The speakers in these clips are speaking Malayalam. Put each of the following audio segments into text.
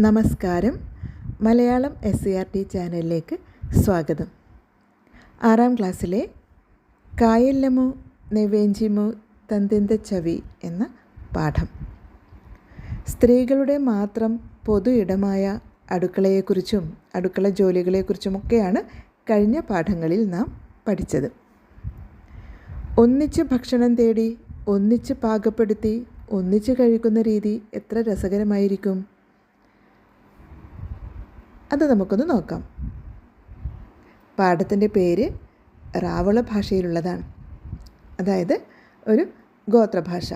നമസ്കാരം. Malayalam S C R T ചാനലിലേക്ക് സ്വാഗതം. ആറാം ക്ലാസ്സിലെ കായല്ലമു നെവേഞ്ചിമു തന്തിന്ത ചവി എന്ന പാഠം. സ്ത്രീകളുടെ മാത്രം പൊതു ഇടമായ അടുക്കളയെക്കുറിച്ചും അടുക്കള ജോലികളെക്കുറിച്ചുമൊക്കെയാണ് കഴിഞ്ഞ പാഠങ്ങളിൽ നാം പഠിച്ചത്. ഒന്നിച്ച് ഭക്ഷണം തേടി ഒന്നിച്ച് പാകപ്പെടുത്തി ഒന്നിച്ച് കഴിക്കുന്ന രീതി എത്ര രസകരമായിരിക്കും? അത് നമുക്കൊന്ന് നോക്കാം. പാഠത്തിന്റെ പേര് റാവള ഭാഷയിലുള്ളതാണ്. അതായത് ഒരു ഗോത്രഭാഷ.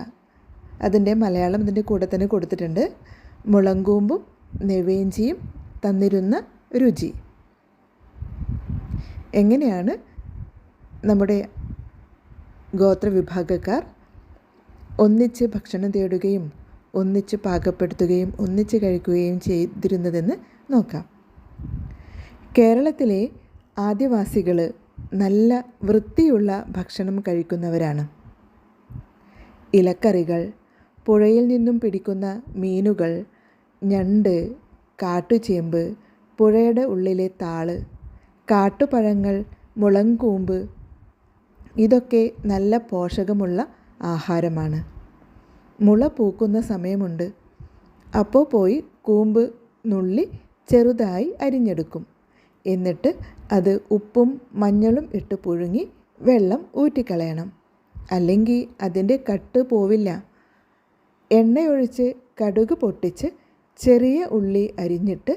അതിന്റെ മലയാളം ഇതിന്റെ കൂടെ തന്നെ കൊടുത്തിട്ടുണ്ട്. മുളങ്കൂമ്പും നെവേഞ്ചിയും തന്നിരുന്ന രുചി. എങ്ങനെയാണ് നമ്മുടെ ഗോത്രവിഭാഗക്കാർ ഒന്നിച്ച് ഭക്ഷണം തേടുകയും ഒന്നിച്ച് പാകപ്പെടുത്തുകയും ഒന്നിച്ച് കഴിക്കുകയും ചെയ്തിരുന്നതെന്ന് നോക്കാം. കേരളത്തിലെ ആദിവാസികൾ നല്ല വൃത്തിയുള്ള ഭക്ഷണം കഴിക്കുന്നവരാണ്. ഇലക്കറികൾ പുഴയിൽ നിന്നും പിടിക്കുന്ന മീനുകൾ ഞണ്ട് കാട്ടുചേമ്പ് പുഴയുടെ ഉള്ളിലെ താൾ കാട്ടുപഴങ്ങൾ മുളങ്കൂമ്പ് ഇതൊക്കെ നല്ല പോഷകമുള്ള ആഹാരമാണ്. മുള പൂക്കുന്ന സമയമുണ്ട്. അപ്പോൾ പോയി കൂമ്പ് നുള്ളി ചെറുതായി അരിഞ്ഞെടുക്കും. എന്നിട്ട് അത് ഉപ്പും മഞ്ഞളും ഇട്ട് പുഴുങ്ങി വെള്ളം ഊറ്റിക്കളയണം. അല്ലെങ്കിൽ അതിന്റെ കട്ട് പോവില്ല. എണ്ണയൊഴിച്ച് കടുക് പൊട്ടിച്ച് ചെറിയ ഉള്ളി അരിഞ്ഞിട്ട്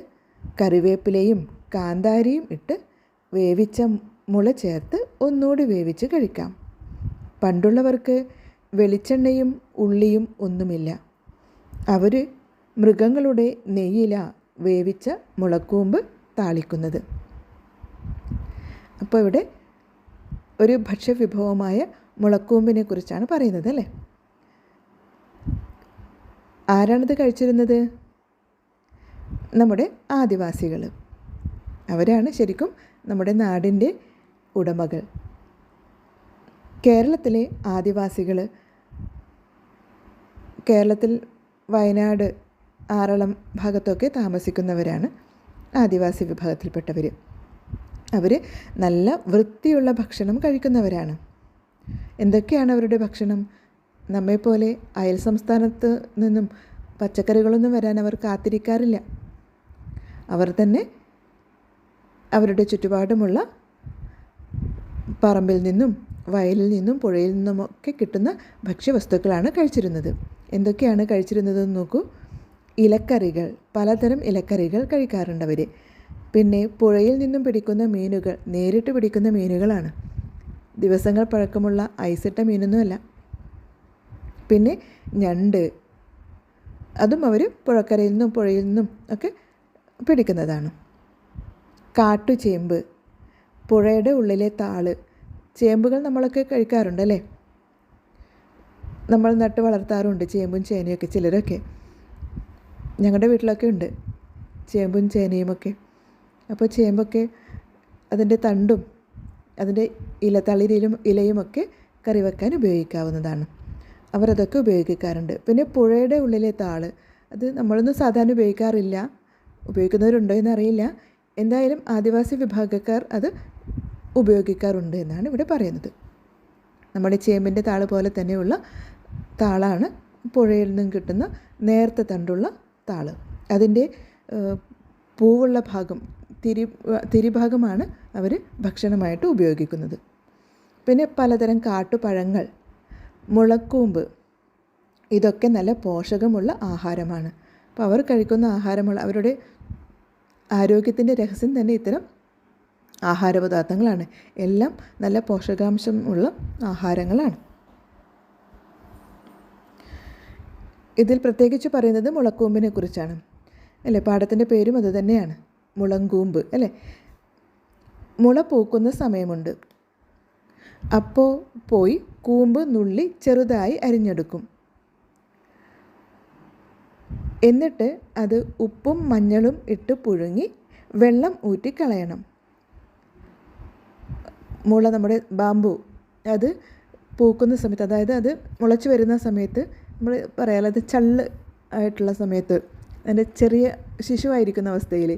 കറിവേപ്പിലയും കാന്താരിയും ഇട്ട് വേവിച്ച മുള ചേർത്ത് ഒന്നുകൂടി വേവിച്ച് കഴിക്കാം. പണ്ടുള്ളവർക്ക് വെളിച്ചെണ്ണയും ഉള്ളിയും ഒന്നുമില്ല. അവർ മൃഗങ്ങളുടെ നെയ്യില വേവിച്ച മുളക്കൂമ്പ് താളിക്കുന്നത്. അപ്പോൾ ഇവിടെ ഒരു ഭക്ഷ്യവിഭവമായ മുളക്കൂമ്പിനെ കുറിച്ചാണ് പറയുന്നത് അല്ലേ? ആരാണിത് കഴിച്ചിരുന്നത്? നമ്മുടെ ആദിവാസികൾ. അവരാണ് ശരിക്കും നമ്മുടെ നാടിന്റെ ഉടമകൾ. കേരളത്തിലെ ആദിവാസികൾ കേരളത്തിൽ വയനാട് ആറളം ഭാഗത്തൊക്കെ താമസിക്കുന്നവരാണ് ആദിവാസി വിഭാഗത്തിൽപ്പെട്ടവർ അവർ നല്ല വൃത്തിയുള്ള ഭക്ഷണം കഴിക്കുന്നവരാണ്. എന്തൊക്കെയാണ് അവരുടെ ഭക്ഷണം? നമ്മെപ്പോലെ അയൽ സംസ്ഥാനത്ത് നിന്നും പച്ചക്കറികളൊന്നും വരാൻ അവർ കാത്തിരിക്കാറില്ല. അവർ തന്നെ അവരുടെ ചുറ്റുപാടുമുള്ള പറമ്പിൽ നിന്നും വയലിൽ നിന്നും പുഴയിൽ നിന്നുമൊക്കെ കിട്ടുന്ന ഭക്ഷ്യവസ്തുക്കളാണ് കഴിച്ചിരുന്നത്. എന്തൊക്കെയാണ് കഴിച്ചിരുന്നതെന്ന് നോക്കൂ. ഇലക്കറികൾ പലതരം ഇലക്കറികൾ കഴിക്കാറുണ്ട് അവർ പിന്നെ പുഴയിൽ നിന്നും പിടിക്കുന്ന മീനുകൾ നേരിട്ട് പിടിക്കുന്ന മീനുകളാണ്. ദിവസങ്ങൾ പഴക്കമുള്ള ഐസിട്ട മീനൊന്നുമല്ല. പിന്നെ ഞണ്ട് അതും അവർ പുഴക്കരയിൽ നിന്നും പുഴയിൽ നിന്നും ഒക്കെ പിടിക്കുന്നതാണ്. കാട്ടുചേമ്പ് പുഴയുടെ ഉള്ളിലെ താൾ ചേമ്പുകൾ നമ്മളൊക്കെ കഴിക്കാറുണ്ടല്ലേ? നമ്മൾ നട്ട് വളർത്താറുണ്ട് ചേമ്പും ചേനയൊക്കെ ചിലരൊക്കെ. ഞങ്ങളുടെ വീട്ടിലൊക്കെ ഉണ്ട് ചേമ്പും ചേനയുമൊക്കെ അപ്പോൾ ചേമ്പൊക്കെ അതിന്റെ തണ്ടും അതിന്റെ ഇല തളിരിലും ഇലയുമൊക്കെ കറി വെക്കാൻ ഉപയോഗിക്കാവുന്നതാണ്. അവരതൊക്കെ ഉപയോഗിക്കാറുണ്ട്. പിന്നെ പുഴയുടെ ഉള്ളിലെ താൾ അത് നമ്മളൊന്നും സാധാരണ ഉപയോഗിക്കാറില്ല. ഉപയോഗിക്കുന്നവരുണ്ടോ എന്നറിയില്ല. എന്തായാലും ആദിവാസി വിഭാഗക്കാർ അത് ഉപയോഗിക്കാറുണ്ട് എന്നാണ് ഇവിടെ പറയുന്നത്. നമ്മുടെ ചേമ്പിന്റെ താൾ പോലെ തന്നെയുള്ള താളാണ് പുഴയിൽ നിന്നും കിട്ടുന്ന നേർത്ത തണ്ടുള്ള താൾ. അതിന്റെ പൂവുള്ള ഭാഗം തിരി തിരിഭാഗമാണ് അവർ ഭക്ഷണമായിട്ട് ഉപയോഗിക്കുന്നത്. പിന്നെ പലതരം കാട്ടുപഴങ്ങൾ മുളക്കൂമ്പ് ഇതൊക്കെ നല്ല പോഷകമുള്ള ആഹാരമാണ്. അപ്പോൾ അവർ കഴിക്കുന്ന ആഹാരമുള്ള അവരുടെ ആരോഗ്യത്തിന്റെ രഹസ്യം തന്നെ ഇത്തരം ആഹാരപദാർത്ഥങ്ങളാണ്. എല്ലാം നല്ല പോഷകാംശം ഉള്ള ആഹാരങ്ങളാണ്. ഇതിൽ പ്രത്യേകിച്ച് പറയുന്നത് മുളക്കൂമ്പിനെ കുറിച്ചാണ്. അല്ലേ? പാടത്തിന്റെ പേരും അത് തന്നെയാണ്. മുളങ്കൂമ്പ് അല്ലേ? മുള പൂക്കുന്ന സമയമുണ്ട്. അപ്പോൾ പോയി കൂമ്പ് നുള്ളി ചെറുതായി അരിഞ്ഞെടുക്കും. എന്നിട്ട് അത് ഉപ്പും മഞ്ഞളും ഇട്ട് പുഴുങ്ങി വെള്ളം ഊറ്റിക്കളയണം മുള നമ്മുടെ ബാമ്പു അത് പൂക്കുന്ന സമയത്ത് അതായത് അത് മുളച്ച് വരുന്ന സമയത്ത് നമ്മൾ പറയാലോ അത് ചള്ള് ആയിട്ടുള്ള സമയത്ത് അതിന്റെ ചെറിയ ശിശുവായിരിക്കുന്ന അവസ്ഥയിൽ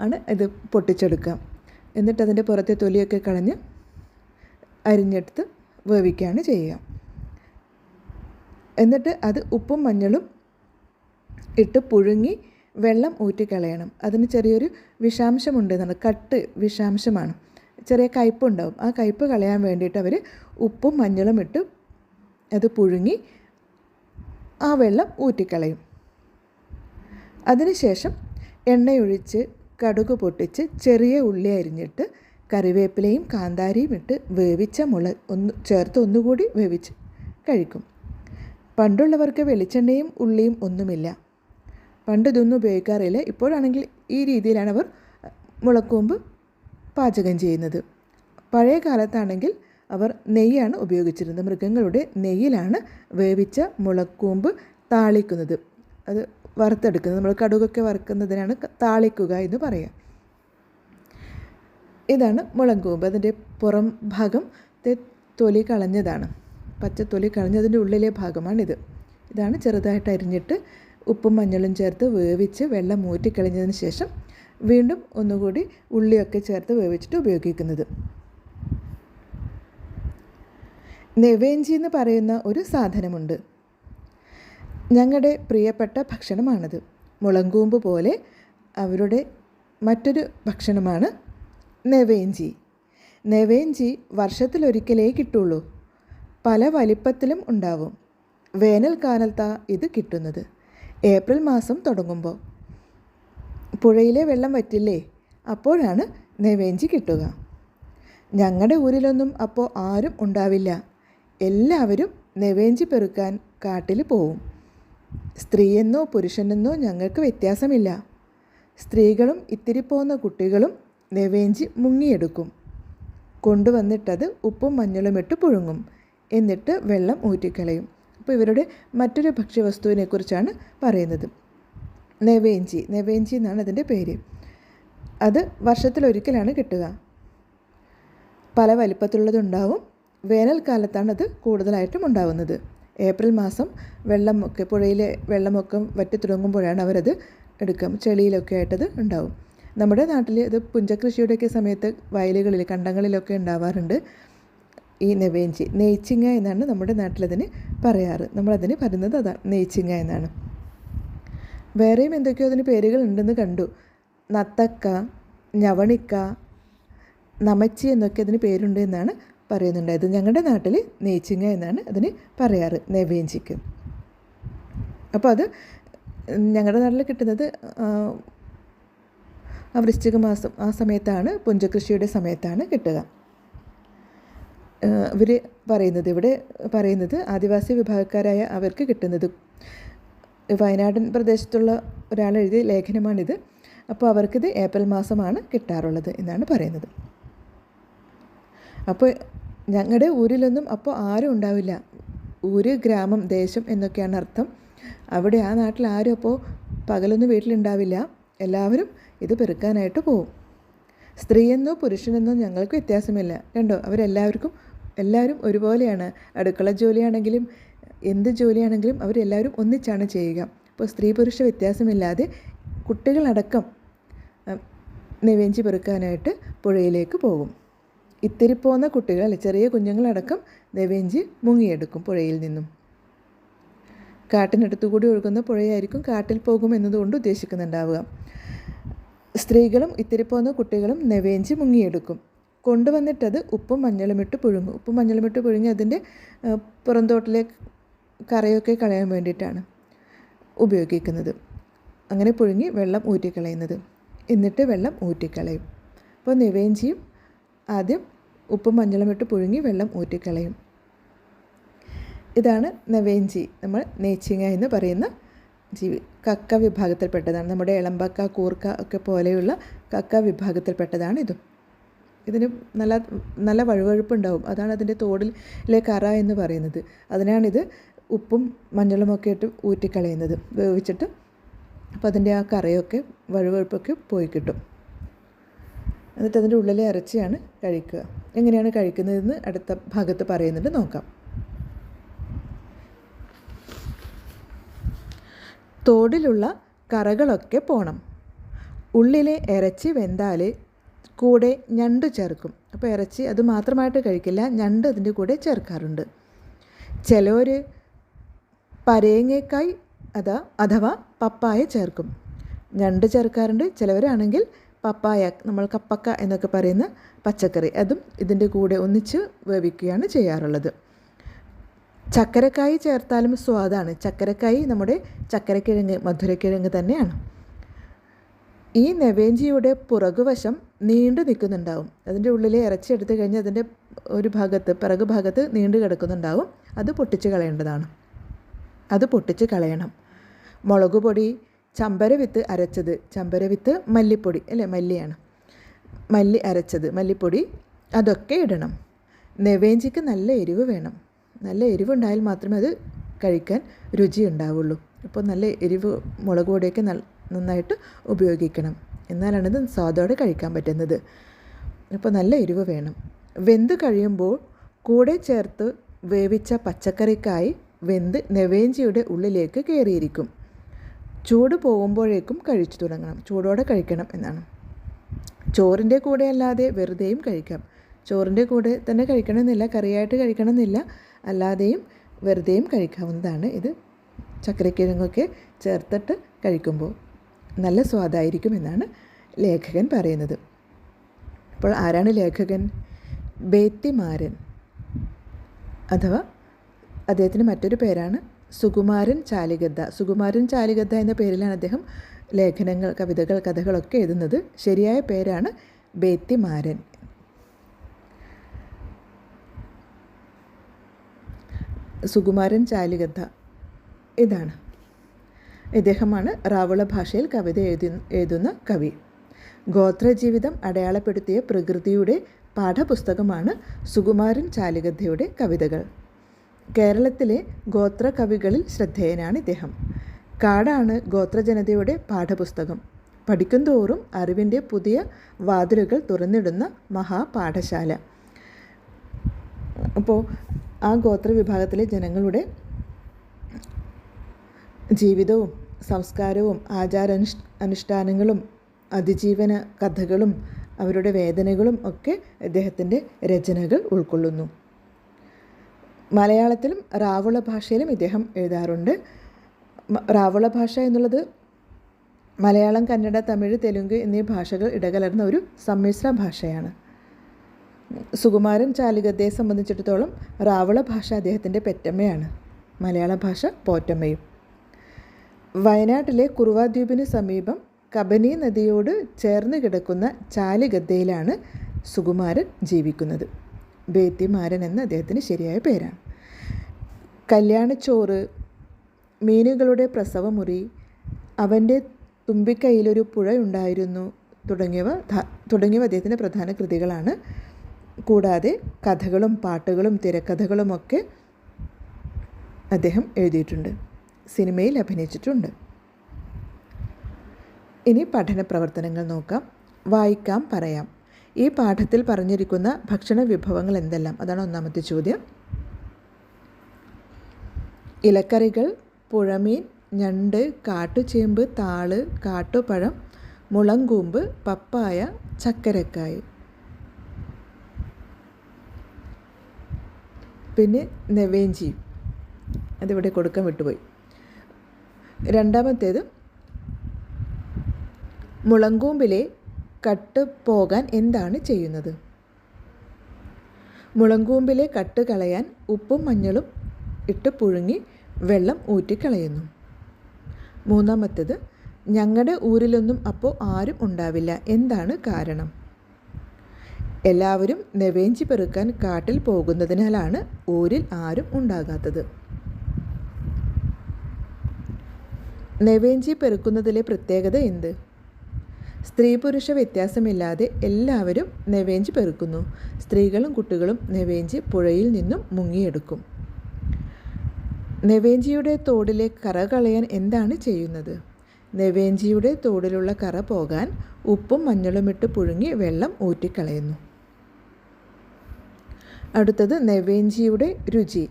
ആണ് ഇത് പൊട്ടിച്ചെടുക്കുക. എന്നിട്ട് അതിന്റെ പുറത്തെ തൊലിയൊക്കെ കളഞ്ഞ് അരിഞ്ഞെടുത്ത് വേവിക്കുകയാണ് ചെയ്യുക. എന്നിട്ട് അത് ഉപ്പും മഞ്ഞളും ഇട്ട് പുഴുങ്ങി വെള്ളം ഊറ്റിക്കളയണം. അതിന് ചെറിയൊരു വിഷാംശമുണ്ട് എന്നാണ്. കട്ട് വിഷാംശമാണ്. ചെറിയ കയ്പുണ്ടാവും. ആ കയ്പ് കളയാൻ വേണ്ടിയിട്ട് അവർ ഉപ്പും മഞ്ഞളും ഇട്ട് അത് പുഴുങ്ങി ആ വെള്ളം ഊറ്റിക്കളയും. അതിനുശേഷം എണ്ണയൊഴിച്ച് കടുക് പൊട്ടിച്ച് ചെറിയ ഉള്ളി അരിഞ്ഞിട്ട് കറിവേപ്പിലയും കാന്താരിയും ഇട്ട് വേവിച്ച മുള ഒന്ന് ചേർത്ത് ഒന്നുകൂടി വേവിച്ച് കഴിക്കും. പണ്ടുള്ളവർക്ക് വെളിച്ചെണ്ണയും ഉള്ളിയും ഒന്നുമില്ല. പണ്ട് ഇതൊന്നും ഉപയോഗിക്കാറില്ല. ഇപ്പോഴാണെങ്കിൽ ഈ രീതിയിലാണ് അവർ മുളക്കൂമ്പ് പാചകം ചെയ്യുന്നത്. പഴയ കാലത്താണെങ്കിൽ അവർ നെയ്യാണ് ഉപയോഗിച്ചിരുന്നത്. മൃഗങ്ങളുടെ നെയ്യിലാണ് വേവിച്ച മുളക്കൂമ്പ് താളിക്കുന്നത്. അത് വറുത്തെടുക്കുന്നത്. നമ്മൾ കടുകൊക്കെ വറുക്കുന്നതിനാണ് താളിക്കുക എന്ന് പറയുക ഇതാണ് മുളങ്കൂമ്പ്. അതിന്റെ പുറം ഭാഗം തൊലി കളഞ്ഞതാണ്. പച്ച തൊലി കളഞ്ഞതിന്റെ ഉള്ളിലെ ഭാഗമാണിത്. ഇതാണ് ചെറുതായിട്ട് അരിഞ്ഞിട്ട് ഉപ്പും മഞ്ഞളും ചേർത്ത് വേവിച്ച് വെള്ളം മൂറ്റിക്കളഞ്ഞതിന് ശേഷം വീണ്ടും ഒന്നുകൂടി ഉള്ളിയൊക്കെ ചേർത്ത് വേവിച്ചിട്ട് ഉപയോഗിക്കുന്നത്. നെവേഞ്ചി എന്ന് പറയുന്ന ഒരു സാധനമുണ്ട്. ഞങ്ങളുടെ പ്രിയപ്പെട്ട ഭക്ഷണമാണത്. മുളങ്കൂമ്പ് പോലെ അവരുടെ മറ്റൊരു ഭക്ഷണമാണ് നെവേഞ്ചി. നെവേഞ്ചി വർഷത്തിലൊരിക്കലേ കിട്ടുള്ളൂ. പല വലിപ്പത്തിലും ഉണ്ടാവും. വേനൽക്കാലത്താ ഇത് കിട്ടുന്നത്. ഏപ്രിൽ മാസം തുടങ്ങുമ്പോൾ പുഴയിലെ വെള്ളം വറ്റില്ലേ? അപ്പോഴാണ് നെവേഞ്ചി കിട്ടുക. ഞങ്ങളുടെ ഊരിലൊന്നും അപ്പോൾ ആരും ഉണ്ടാവില്ല. എല്ലാവരും നെവേഞ്ചി പെറുക്കാൻ കാട്ടിൽ പോവും. സ്ത്രീയെന്നോ പുരുഷനെന്നോ ഞങ്ങൾക്ക് വ്യത്യാസമില്ല. സ്ത്രീകളും ഇത്തിരി പോകുന്ന കുട്ടികളും നെവേഞ്ചി മുങ്ങിയെടുക്കും. കൊണ്ടുവന്നിട്ടത് ഉപ്പും മഞ്ഞളും ഇട്ട് പുഴുങ്ങും. എന്നിട്ട് വെള്ളം ഊറ്റിക്കളയും. അപ്പോൾ ഇവരുടെ മറ്റൊരു ഭക്ഷ്യവസ്തുവിനെക്കുറിച്ചാണ് പറയുന്നത്. നെവേഞ്ചി. നെവേഞ്ചി എന്നാണ് അതിന്റെ പേര്. അത് വർഷത്തിലൊരിക്കലാണ് കിട്ടുക. പല വലിപ്പത്തിലുള്ളതുണ്ടാവും. വേനൽക്കാലത്താണ് അത് കൂടുതലായിട്ടും ഉണ്ടാവുന്നത്. ഏപ്രിൽ മാസം വെള്ളമൊക്കെ പുഴയിലെ വെള്ളമൊക്കെ വറ്റി തുടങ്ങുമ്പോഴാണ് അവരത് എടുക്കും ചെളിയിലൊക്കെ ആയിട്ടത് ഉണ്ടാവും. നമ്മുടെ നാട്ടിൽ ഇത് പുഞ്ചകൃഷിയുടെയൊക്കെ സമയത്ത് വയലുകളിൽ കണ്ടങ്ങളിലൊക്കെ ഉണ്ടാവാറുണ്ട്. ഈ നെവേഞ്ചി നെയ്ച്ചിങ്ങ എന്നാണ് നമ്മുടെ നാട്ടിലതിന് പറയാറ്. നമ്മളതിന് പറയുന്നത് അതാണ് നെയ്ച്ചിങ്ങ എന്നാണ്. വേറെയും എന്തൊക്കെയോ അതിന് പേരുകൾ ഉണ്ടെന്ന് കണ്ടു. നത്തക്ക ഞവണിക്ക നമച്ചി എന്നൊക്കെ അതിന് പേരുണ്ട് എന്നാണ് പറയുന്നുണ്ടായത് ഞങ്ങളുടെ നാട്ടിൽ നെയ്ച്ചിങ്ങ എന്നാണ് അതിന് പറയാറ് നെവേഞ്ചിക്ക്. അപ്പോൾ അത് ഞങ്ങളുടെ നാട്ടിൽ കിട്ടുന്നത് ആ, വൃശ്ചിക മാസം ആ സമയത്താണ് പുഞ്ചകൃഷിയുടെ സമയത്താണ് കിട്ടുക. ഇവർ പറയുന്നത് ഇവിടെ പറയുന്നത് ആദിവാസി വിഭാഗക്കാരായ അവർക്ക് കിട്ടുന്നത്. വയനാടൻ പ്രദേശത്തുള്ള ഒരാൾ എഴുതിയ ലേഖനമാണിത്. അപ്പോൾ അവർക്കിത് ഏപ്രിൽ മാസമാണ് കിട്ടാറുള്ളത് എന്നാണ് പറയുന്നത്. അപ്പോൾ ഞങ്ങളുടെ ഊരിലൊന്നും അപ്പോൾ ആരും ഉണ്ടാവില്ല. ഊര് ഗ്രാമം ദേശം എന്നൊക്കെയാണ് അർത്ഥം. അവിടെ ആ നാട്ടിൽ ആരും അപ്പോൾ പകലൊന്നും വീട്ടിലുണ്ടാവില്ല. എല്ലാവരും ഇത് പെറുക്കാനായിട്ട് പോവും. സ്ത്രീയെന്നോ പുരുഷനെന്നോ ഞങ്ങൾക്ക് വ്യത്യാസമില്ല. കണ്ടോ? അവരെല്ലാവർക്കും എല്ലാവരും ഒരുപോലെയാണ്. അടുക്കള ജോലിയാണെങ്കിലും എന്ത് ജോലിയാണെങ്കിലും അവരെല്ലാവരും ഒന്നിച്ചാണ് ചെയ്യുക. അപ്പോൾ സ്ത്രീ പുരുഷ വ്യത്യാസമില്ലാതെ കുട്ടികളടക്കം നിവേഞ്ചി നെവേഞ്ചി പെറുക്കാനായിട്ട് പുഴയിലേക്ക് പോകും. ഇത്തിരി പോന്ന കുട്ടികൾ ചെറിയ കുഞ്ഞുങ്ങളടക്കം ദവേഞ്ചി മുങ്ങിയെടുക്കും പുഴയിൽ നിന്നും. കാട്ടിനടുത്തുകൂടി ഒഴുകുന്ന പുഴയായിരിക്കും കാട്ടിൽ പോകും എന്നതുകൊണ്ട് ഉദ്ദേശിക്കുന്നുണ്ടാവുക. സ്ത്രീകളും ഇത്തിരി പോന്ന കുട്ടികളും നെവേഞ്ചി മുങ്ങിയെടുക്കും. കൊണ്ടുവന്നിട്ടത് ഉപ്പും മഞ്ഞളും ഇട്ട് പുഴുങ്ങും. ഉപ്പും മഞ്ഞളും ഇട്ട് പുഴുങ്ങി അതിന്റെ പുറന്തോട്ടിലെ കറയൊക്കെ കളയാൻ വേണ്ടിയിട്ടാണ് ഉപയോഗിക്കുന്നത്. അങ്ങനെ പുഴുങ്ങി വെള്ളം ഊറ്റിക്കളയുന്നത്. എന്നിട്ട് വെള്ളം ഊറ്റിക്കളയും. അപ്പോൾ നിവേഞ്ചിയും ആദ്യം ഉപ്പും മഞ്ഞളും ഇട്ട് പുഴുങ്ങി വെള്ളം ഊറ്റിക്കളയും. ഇതാണ് നവേഞ്ചി. നമ്മൾ നേച്ചിങ്ങ എന്ന് പറയുന്ന ജീവി കക്ക വിഭാഗത്തിൽപ്പെട്ടതാണ്. നമ്മുടെ ഇളമ്പക്ക കൂർക്ക ഒക്കെ പോലെയുള്ള കക്ക വിഭാഗത്തിൽപ്പെട്ടതാണ് ഇതും. ഇതിന് നല്ല നല്ല വഴുവഴുപ്പുണ്ടാവും. അതാണ് അതിന്റെ തോടിലെ കറ എന്ന് പറയുന്നത്. അതിനാണിത് ഉപ്പും മഞ്ഞളുമൊക്കെ ഇട്ട് ഊറ്റിക്കളയുന്നത്. വേവിച്ചിട്ട് അപ്പോൾ അതിന്റെ ആ കറയൊക്കെ വഴുവഴുപ്പൊക്കെ പോയി കിട്ടും. എന്നിട്ട് അതിന്റെ ഉള്ളിലെ ഇറച്ചിയാണ് കഴിക്കുക. എങ്ങനെയാണ് കഴിക്കുന്നതെന്ന് അടുത്ത ഭാഗത്ത് പറയുന്നുണ്ട്. നോക്കാം. തോടിലുള്ള കറകളൊക്കെ പോണം. ഉള്ളിലെ ഇറച്ചി വെന്താൽ കൂടെ ഞണ്ട് ചേർക്കും. അപ്പോൾ ഇറച്ചി അത് മാത്രമായിട്ട് കഴിക്കില്ല ഞണ്ട് അതിന്റെ കൂടെ ചേർക്കാറുണ്ട്. ചിലവർ പരേങ്ങേക്കായ് അതാ അഥവാ പപ്പായ ചേർക്കും. ഞണ്ട് ചേർക്കാറുണ്ട്. ചിലവരാണെങ്കിൽ പപ്പായ നമ്മൾ കപ്പക്ക എന്നൊക്കെ പറയുന്ന പച്ചക്കറി. അതും ഇതിന്റെ കൂടെ ഒന്നിച്ച് വേവിക്കുകയാണ് ചെയ്യാറുള്ളത്. ചക്കരക്കായി ചേർത്താലും സ്വാദാണ്. ചക്കരക്കായി നമ്മുടെ ചക്കരക്കിഴങ്ങ് മധുരക്കിഴങ്ങ് തന്നെയാണ്. ഈ നെവേഞ്ചിയുടെ പുറകുവശം നീണ്ടു നിൽക്കുന്നുണ്ടാവും. അതിന്റെ ഉള്ളിലെ ഇറച്ചി എടുത്തു കഴിഞ്ഞാൽ അതിന്റെ ഒരു ഭാഗത്ത് പിറകു ഭാഗത്ത് നീണ്ടു കിടക്കുന്നുണ്ടാവും. അത് പൊട്ടിച്ച് കളയേണ്ടതാണ്. അത് പൊട്ടിച്ച് കളയണം. മുളക് പൊടി ചമ്പരവിത്ത് അരച്ചത്. ചമ്പരവിത്ത് മല്ലിപ്പൊടി അല്ലേ? മല്ലിയാണ്. മല്ലി അരച്ചത്. മല്ലിപ്പൊടി അതൊക്കെ ഇടണം. നെവേഞ്ചിക്ക് നല്ല എരിവ് വേണം. നല്ല എരിവുണ്ടായാൽ മാത്രമേ അത് കഴിക്കാൻ രുചി ഉണ്ടാവുള്ളൂ അപ്പോൾ നല്ല എരിവ് മുളക് പൊടിയൊക്കെ നന്നായിട്ട് ഉപയോഗിക്കണം. എന്നാലാണിത് സ്വാദോടെ കഴിക്കാൻ പറ്റുന്നത്. അപ്പോൾ നല്ല എരിവ് വേണം. വെന്ത് കഴിയുമ്പോൾ കൂടെ ചേർത്ത് വേവിച്ച പച്ചക്കറിക്കായി വെന്ത് നെവേഞ്ചിയുടെ ഉള്ളിലേക്ക് കയറിയിരിക്കും. ചൂട് പോകുമ്പോഴേക്കും കഴിച്ചു തുടങ്ങണം. ചൂടോടെ കഴിക്കണം എന്നാണ്. ചോറിന്റെ കൂടെ അല്ലാതെ വെറുതെയും കഴിക്കാം. ചോറിന്റെ കൂടെ തന്നെ കഴിക്കണമെന്നില്ല കറിയായിട്ട് കഴിക്കണമെന്നില്ല. അല്ലാതെയും വെറുതെയും കഴിക്കാവുന്നതാണ് ഇത്. ചക്കരക്കിഴങ്ങൊക്കെ ചേർത്തിട്ട് കഴിക്കുമ്പോൾ നല്ല സ്വാദായിരിക്കും എന്നാണ് ലേഖകൻ പറയുന്നത്. അപ്പോൾ ആരാണ് ലേഖകൻ? ബേത്തിമാരൻ. അഥവാ അദ്ദേഹത്തിന് മറ്റൊരു പേരാണ് സുകുമാരൻ ചാലികദ്ദ സുകുമാരൻ ചാലികദ്ദ എന്ന പേരിലാണ് അദ്ദേഹം ലേഖനങ്ങൾ കവിതകൾ കഥകളൊക്കെ എഴുതുന്നത്. ശരിയായ പേരാണ് ബേത്തിമാരൻ. സുകുമാരൻ ചാലിഗദ്ദ. ഇതാണ്. ഇദ്ദേഹമാണ് റാവുള ഭാഷയിൽ കവിത എഴുതി എഴുതുന്ന കവി. ഗോത്രജീവിതം അടയാളപ്പെടുത്തിയ പ്രകൃതിയുടെ പാഠപുസ്തകമാണ് സുകുമാരൻ ചാലിഗദ്ദയുടെ കവിതകൾ. കേരളത്തിലെ ഗോത്ര കവികളിൽ ശ്രദ്ധേയനാണ് ഇദ്ദേഹം. കാടാണ് ഗോത്രജനതയുടെ പാഠപുസ്തകം. പഠിക്കുന്തോറും അറിവിന്റെ പുതിയ വാതിലുകൾ തുറന്നിടുന്ന മഹാപാഠശാല. അപ്പോൾ ആ ഗോത്ര വിഭാഗത്തിലെ ജനങ്ങളുടെ ജീവിതവും സംസ്കാരവും ആചാരാനുഷ് അനുഷ്ഠാനങ്ങളും അതിജീവന കഥകളും അവരുടെ വേദനകളും ഒക്കെ അദ്ദേഹത്തിന്റെ രചനകൾ ഉൾക്കൊള്ളുന്നു. മലയാളത്തിലും റാവുള ഭാഷയിലും ഇദ്ദേഹം എഴുതാറുണ്ട്. റാവുള ഭാഷ എന്നുള്ളത് മലയാളം കന്നഡ തമിഴ് തെലുങ്ക് എന്നീ ഭാഷകൾ ഇടകലർന്ന ഒരു സമ്മിശ്ര ഭാഷയാണ്. സുകുമാരൻ ചാലികതയെ സംബന്ധിച്ചിടത്തോളം റാവുള ഭാഷ അദ്ദേഹത്തിന്റെ പെറ്റമ്മയാണ്. മലയാള ഭാഷ പോറ്റമ്മയും. വയനാട്ടിലെ കുറുവാദ്വീപിന് സമീപം കബനി നദിയോട് ചേർന്ന് കിടക്കുന്ന ചാലിഗദ്ദയിലാണ് സുകുമാരൻ ജീവിക്കുന്നത്. ബേത്തിമാരൻ എന്ന അദ്ദേഹത്തിന് ശരിയായ പേരാണ്. കല്യാണച്ചോറ് മീനുകളുടെ പ്രസവമുറി അവന്റെ തുമ്പിക്കൈയിലൊരു പുഴയുണ്ടായിരുന്നു തുടങ്ങിയവ തുടങ്ങിയവ അദ്ദേഹത്തിന്റെ പ്രധാന കൃതികളാണ്. കൂടാതെ കഥകളും പാട്ടുകളും തിരക്കഥകളുമൊക്കെ അദ്ദേഹം എഴുതിയിട്ടുണ്ട്. സിനിമയിൽ അഭിനയിച്ചിട്ടുണ്ട്. ഇനി പഠന പ്രവർത്തനങ്ങൾ നോക്കാം. വായിക്കാം പറയാം. ഈ പാഠത്തിൽ പറഞ്ഞിരിക്കുന്ന ഭക്ഷണ വിഭവങ്ങൾ എന്തെല്ലാം? അതാണ് ഒന്നാമത്തെ ചോദ്യം. ഇലക്കറികൾ പുഴമീൻ ഞണ്ട് കാട്ടുചേമ്പ് താൾ കാട്ടുപഴം മുളങ്കൂമ്പ് പപ്പായ ചക്കരക്കായ്. പിന്നെ നെവേഞ്ചി. അതിവിടെ കൊടുക്കാൻ വിട്ടുപോയി. രണ്ടാമത്തേത് മുളങ്കൂമ്പിലെ കട്ട് പോകാൻ എന്താണ് ചെയ്യുന്നത്? മുളങ്കൂമ്പിലെ കട്ട് കളയാൻ ഉപ്പും മഞ്ഞളും ഇട്ട് പുഴുങ്ങി വെള്ളം ഊറ്റിക്കളയുന്നു. മൂന്നാമത്തേത് ഞങ്ങളുടെ ഊരിലൊന്നും അപ്പോൾ ആരും ഉണ്ടാവില്ല. എന്താണ് കാരണം? എല്ലാവരും നെവേഞ്ചി പെറുക്കാൻ കാട്ടിൽ പോകുന്നതിനാലാണ് ഊരിൽ ആരും ഉണ്ടാകാത്തത്. നെവേഞ്ചി പെറുക്കുന്നതിലെ പ്രത്യേകത എന്ത്? സ്ത്രീ പുരുഷ വ്യത്യാസമില്ലാതെ എല്ലാവരും നെവേഞ്ചി പെറുക്കുന്നു. സ്ത്രീകളും കുട്ടികളും നെവേഞ്ചി പുഴയിൽ നിന്നും മുങ്ങിയെടുക്കും. നെവേഞ്ചിയുടെ തോടിലെ കറ കളയാൻ എന്താണ് ചെയ്യുന്നത്? നെവേഞ്ചിയുടെ തോടിലുള്ള കറ പോകാൻ ഉപ്പും മഞ്ഞളുമിട്ട് പുഴുങ്ങി വെള്ളം ഊറ്റിക്കളയുന്നു. അടുത്തത് നെവേഞ്ചിയുടെ രുചി.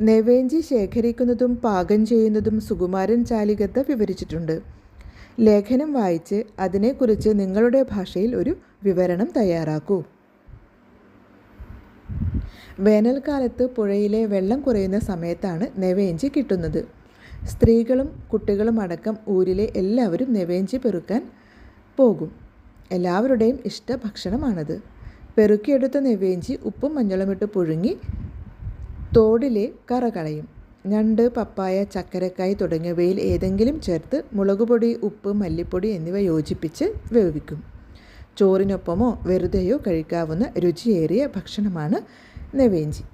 നെവേഞ്ചി ശേഖരിക്കുന്നതും പാകം ചെയ്യുന്നതും സുകുമാരൻ ചാലികത്ത വിവരിച്ചിട്ടുണ്ട്. ലേഖനം വായിച്ച് അതിനെക്കുറിച്ച് നിങ്ങളുടെ ഭാഷയിൽ ഒരു വിവരണം തയ്യാറാക്കൂ. വേനൽക്കാലത്ത് പുഴയിലെ വെള്ളം കുറയുന്ന സമയത്താണ് നെവേഞ്ചി കിട്ടുന്നത്. സ്ത്രീകളും കുട്ടികളും അടക്കം ഊരിലെ എല്ലാവരും നെവേഞ്ചി പെറുക്കാൻ പോകും. എല്ലാവരുടെയും ഇഷ്ട ഭക്ഷണമാണത്. പെറുക്കിയെടുത്ത നെവേഞ്ചി ഉപ്പും മഞ്ഞളുമിട്ട് പുഴുങ്ങി തോടിലെ കറ കളയും. ഞണ്ട് പപ്പായ ചക്കരക്കായ് തുടങ്ങിയവയിൽ ഏതെങ്കിലും ചേർത്ത് മുളകുപൊടി ഉപ്പ് മല്ലിപ്പൊടി എന്നിവ യോജിപ്പിച്ച് വേവിക്കും. ചോറിനൊപ്പമോ വെറുതെയോ കഴിക്കാവുന്ന രുചിയേറിയ ഭക്ഷണമാണ് നെവേഞ്ചി.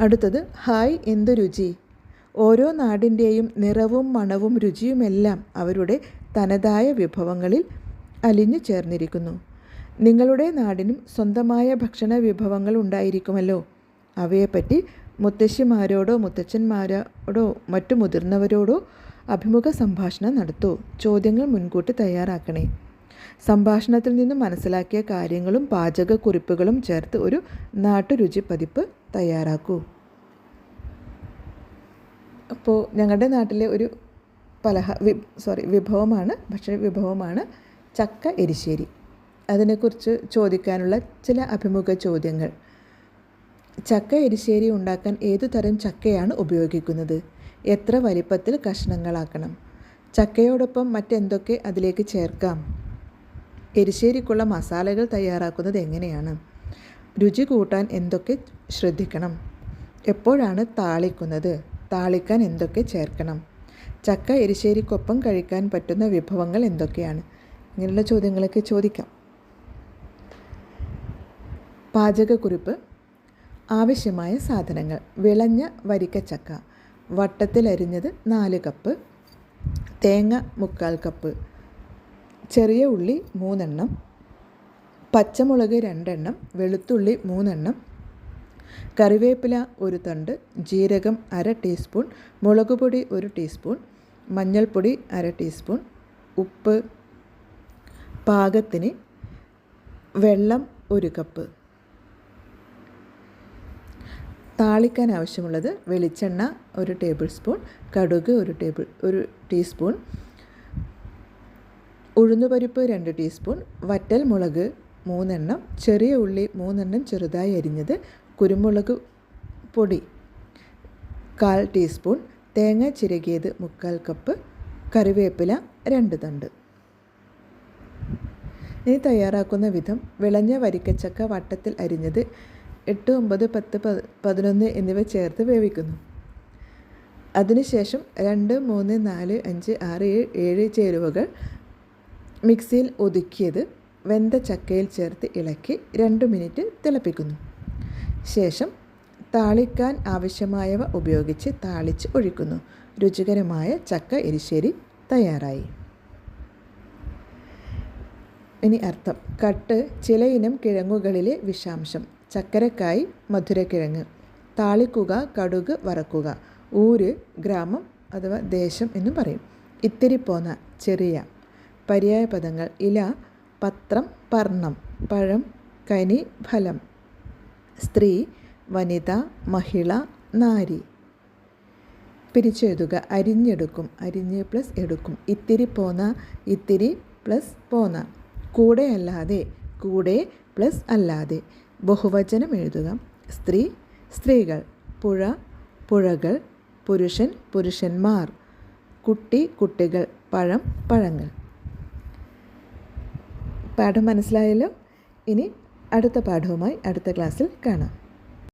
അടുത്തത് ഹായ് എന്തു രുചി? ഓരോ നാടിന്റെയും നിറവും മണവും രുചിയുമെല്ലാം അവരുടെ തനതായ വിഭവങ്ങളിൽ അലിഞ്ഞു ചേർന്നിരിക്കുന്നു. നിങ്ങളുടെ നാടിനും സ്വന്തമായ ഭക്ഷണ വിഭവങ്ങൾ ഉണ്ടായിരിക്കുമല്ലോ. അവയെപ്പറ്റി മുത്തശ്ശിമാരോടോ മുത്തച്ഛന്മാരോടോ മറ്റു മുതിർന്നവരോടോ അഭിമുഖ സംഭാഷണം നടത്തൂ. ചോദ്യങ്ങൾ മുൻകൂട്ടി തയ്യാറാക്കണേ. സംഭാഷണത്തിൽ നിന്ന് മനസ്സിലാക്കിയ കാര്യങ്ങളും പാചകക്കുറിപ്പുകളും ചേർത്ത് ഒരു നാട്ടുരുചി പതിപ്പ് തയ്യാറാക്കൂ. അപ്പോൾ ഞങ്ങളുടെ നാട്ടിലെ ഒരു പലഹ വി സോറി വിഭവമാണ് ഭക്ഷണ വിഭവമാണ് ചക്ക എരിശ്ശേരി. അതിനെക്കുറിച്ച് ചോദിക്കാനുള്ള ചില അഭിമുഖ ചോദ്യങ്ങൾ. ചക്ക എരിശ്ശേരി ഉണ്ടാക്കാൻ ഏതു തരം ചക്കയാണ് ഉപയോഗിക്കുന്നത്? എത്ര വലിപ്പത്തിൽ കഷ്ണങ്ങളാക്കണം? ചക്കയോടൊപ്പം മറ്റെന്തൊക്കെ അതിലേക്ക് ചേർക്കാം? എരിശ്ശേരിക്കുള്ള മസാലകൾ തയ്യാറാക്കുന്നത് എങ്ങനെയാണ്? രുചി കൂട്ടാൻ എന്തൊക്കെ ശ്രദ്ധിക്കണം? എപ്പോഴാണ് താളിക്കുന്നത്? താളിക്കാൻ എന്തൊക്കെ ചേർക്കണം? ചക്ക എരിശ്ശേരിക്കൊപ്പം കഴിക്കാൻ പറ്റുന്ന വിഭവങ്ങൾ എന്തൊക്കെയാണ്? ഇങ്ങനെയുള്ള ചോദ്യങ്ങളൊക്കെ ചോദിക്കാം. പാചകക്കുറിപ്പ് ആവശ്യമായ സാധനങ്ങൾ. വിളഞ്ഞ വരിക്കച്ചക്ക. വട്ടത്തിലരിഞ്ഞത് നാല് കപ്പ്. തേങ്ങ മുക്കാൽ കപ്പ്. ചെറിയ ഉള്ളി മൂന്നെണ്ണം. പച്ചമുളക് രണ്ടെണ്ണം. വെളുത്തുള്ളി മൂന്നെണ്ണം. കറിവേപ്പില ഒരു തണ്ട്. ജീരകം അര ടീസ്പൂൺ. മുളക് പൊടി ഒരു ടീസ്പൂൺ. മഞ്ഞൾപ്പൊടി അര ടീസ്പൂൺ. ഉപ്പ്. പാകത്തിന് വെള്ളം ഒരു കപ്പ്. താളിക്കാൻ ആവശ്യമുള്ളത് വെളിച്ചെണ്ണ ഒരു ടേബിൾ സ്പൂൺ കടുക് ഒരു ടേബിൾ ഒരു ടീസ്പൂൺ ഉഴുന്നുപരിപ്പ് രണ്ട് ടീസ്പൂൺ വറ്റൽ മുളക് മൂന്നെണ്ണം ചെറിയ ഉള്ളി മൂന്നെണ്ണം ചെറുതായി അരിഞ്ഞത് കുരുമുളക് പൊടി കാൽ ടീസ്പൂൺ തേങ്ങ ചിരകിയത് മുക്കാൽ കപ്പ് കറിവേപ്പില രണ്ട് തണ്ട്. ഇനി തയ്യാറാക്കുന്ന വിധം വിളഞ്ഞ വരിക്കച്ചക്ക വട്ടത്തിൽ അരിഞ്ഞത് എട്ട് ഒമ്പത് പത്ത് പതിനൊന്ന് എന്നിവ ചേർത്ത് വേവിക്കുന്നു. അതിനുശേഷം രണ്ട് മൂന്ന് നാല് അഞ്ച് ആറ് ഏഴ് ഏഴ് ചേരുവകൾ മിക്സിയിൽ ഒതുക്കിയത് വെന്ത ചക്കയിൽ ചേർത്ത് ഇളക്കി രണ്ട് മിനിറ്റ് തിളപ്പിക്കുന്നു. ശേഷം താളിക്കാൻ ആവശ്യമായവ ഉപയോഗിച്ച് താളിച്ച് ഒഴിക്കുന്നു. രുചികരമായ ചക്ക എരിശ്ശേരി തയ്യാറായി. ഇനി അർത്ഥം. കട്ട് ചിലയിനം കിഴങ്ങുകളിലെ വിഷാംശം. ചക്കരക്കായി മധുരക്കിഴങ്ങ്. താളിക്കുക കടുക് വറക്കുക. ഊര് ഗ്രാമം അഥവാ ദേശം എന്നും പറയും. ഇത്തിരി പോന്ന ചെറിയ. പര്യായ പദങ്ങൾ. ഇല പത്രം പർണം. പഴം കനി ഫലം. സ്ത്രീ വനിത മഹിള നാരി. പിരിച്ചെഴുതുക. അരിഞ്ഞെടുക്കും. അരിഞ്ഞ് പ്ലസ് എടുക്കും. ഇത്തിരി പോന്ന ഇത്തിരി പ്ലസ് പോന്ന. കൂടെ അല്ലാതെ കൂടെ പ്ലസ് അല്ലാതെ. ബഹുവചനം എഴുതുക. സ്ത്രീ സ്ത്രീകൾ. പുഴ പുഴകൾ. പുരുഷൻ പുരുഷന്മാർ. കുട്ടി കുട്ടികൾ. പഴം പഴങ്ങൾ. പാഠം മനസ്സിലായല്ലോ? ഇനി അടുത്ത പാഠവുമായി അടുത്ത ക്ലാസ്സിൽ കാണാം.